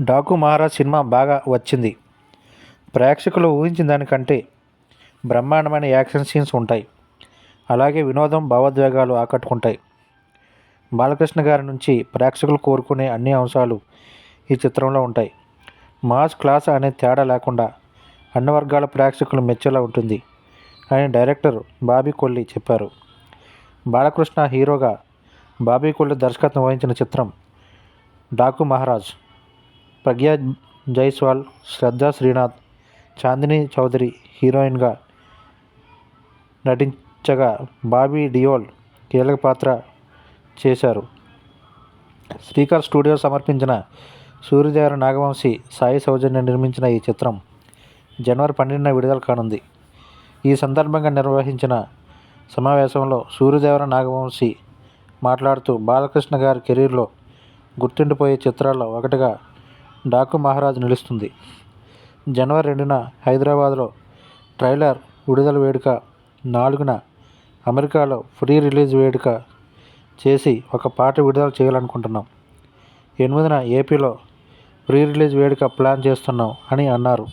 Daaku Maharaj cinema బాగా వచ్చింది. ప్రేక్షకులు ఊహించిన దానికంటే బ్రహ్మాండమైన యాక్షన్ సీన్స్ ఉంటాయి. అలాగే వినోదం భావోద్వేగాలు ఆకట్టుకుంటాయి. బాలకృష్ణ గారి నుంచి ప్రేక్షకులు కోరుకునే అన్ని అంశాలు ఈ చిత్రంలో ఉంటాయి. మాస్ క్లాస్ అనే తేడా లేకుండా అన్ని వర్గాల ప్రేక్షకులు మెచ్చేలా ఉంటుంది అని డైరెక్టర్ బాబీ కొల్లి చెప్పారు. బాలకృష్ణ హీరోగా బాబీ కొల్లి దర్శకత్వం వహించిన చిత్రం డాకు మహారాజ్. ప్రగ్యా జైస్వాల్ శ్రద్ధా శ్రీనాథ్ చాందిని చౌదరి హీరోయిన్గా నటించగా బాబీ డియోల్ కీలక పాత్ర చేశారు. శ్రీకర్ స్టూడియో సమర్పించిన సూర్యదేవర నాగవంశి సాయి సౌజన్య నిర్మించిన ఈ చిత్రం జనవరి పన్నెండున విడుదల కానుంది. ఈ సందర్భంగా నిర్వహించిన సమావేశంలో సూర్యదేవర నాగవంశి మాట్లాడుతూ బాలకృష్ణ గారి కెరీర్లో గుర్తుండిపోయే చిత్రాల్లో ఒకటిగా డాకు మహారాజ్ నిలుస్తుంది. జనవరి రెండున హైదరాబాద్లో ట్రైలర్ విడుదల వేడుక నాలుగున అమెరికాలో ఫ్రీ రిలీజ్ వేడుక చేసి ఒక పాట విడుదల చేయాలనుకుంటున్నాం. ఎనిమిదిన ఏపీలో ప్రీ రిలీజ్ వేడుక ప్లాన్ చేస్తున్నాం అని అన్నారు.